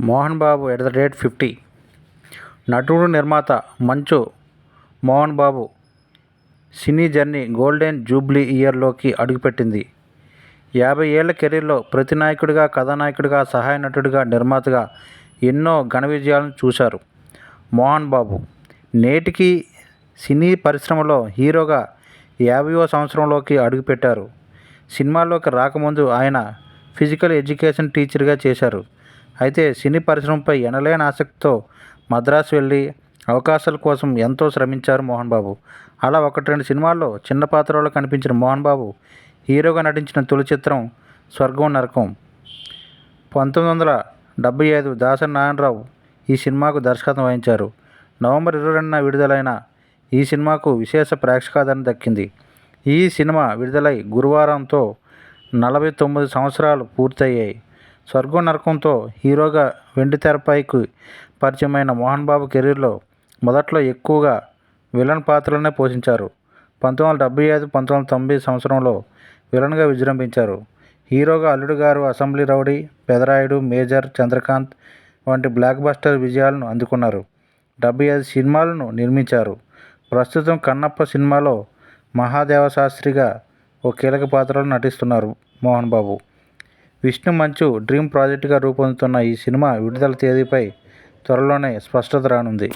Mohan Babu at the rate fifty. నటుడు నిర్మాత Manchu Mohan Babu cine journey golden jubilee ఇయర్లోకి అడుగుపెట్టింది. యాభై ఏళ్ళ కెరీర్లో ప్రతినాయకుడిగా కథానాయకుడిగా సహాయ నటుడిగా నిర్మాతగా ఎన్నో ఘన విజయాలను చూశారు మోహన్ బాబు. నేటికి సినీ పరిశ్రమలో హీరోగా యాభైవ సంవత్సరంలోకి అడుగుపెట్టారు. సినిమాల్లోకి రాకముందు ఆయన ఫిజికల్ ఎడ్యుకేషన్ టీచర్గా చేశారు. అయితే సినీ పరిశ్రమపై ఎనలేని ఆసక్తితో మద్రాసు వెళ్ళి అవకాశాల కోసం ఎంతో శ్రమించారు మోహన్ బాబు. అలా ఒకటి రెండు సినిమాల్లో చిన్న పాత్రలో కనిపించిన మోహన్ బాబు హీరోగా నటించిన తొలి చిత్రం స్వర్గం నరకం. పంతొమ్మిది వందల డెబ్బై ఐదు దాసరి నారాయణరావు ఈ సినిమాకు దర్శకత్వం వహించారు. నవంబర్ ఇరవై రెండున విడుదలైన ఈ సినిమాకు విశేష ప్రేక్షకాదరణ దక్కింది. ఈ సినిమా విడుదలై గురువారంతో నలభై తొమ్మిది సంవత్సరాలు పూర్తయ్యాయి. స్వర్గం నరకంతో హీరోగా వెండితెరపైకి పరిచయమైన మోహన్ బాబు కెరీర్లో మొదట్లో ఎక్కువగా విలన్ పాత్రలనే పోషించారు. పంతొమ్మిది వందల డెబ్బై ఐదు పంతొమ్మిది వందల తొంభై సంవత్సరంలో విలన్గా విజృంభించారు. హీరోగా Alludu Garu assembly rowdy Pedarayudu major Chandrakanth వంటి బ్లాక్ బస్టర్ విజయాలను అందుకున్నారు. డెబ్బై ఐదు సినిమాలను నిర్మించారు. ప్రస్తుతం కన్నప్ప సినిమాలో మహాదేవ శాస్త్రిగా ఓ కీలక పాత్రలో నటిస్తున్నారు మోహన్ బాబు. విష్ణు మంచు డ్రీమ్ ప్రాజెక్టుగా రూపొందుతున్న ఈ సినిమా విడుదల తేదీపై త్వరలోనే స్పష్టత రానుంది.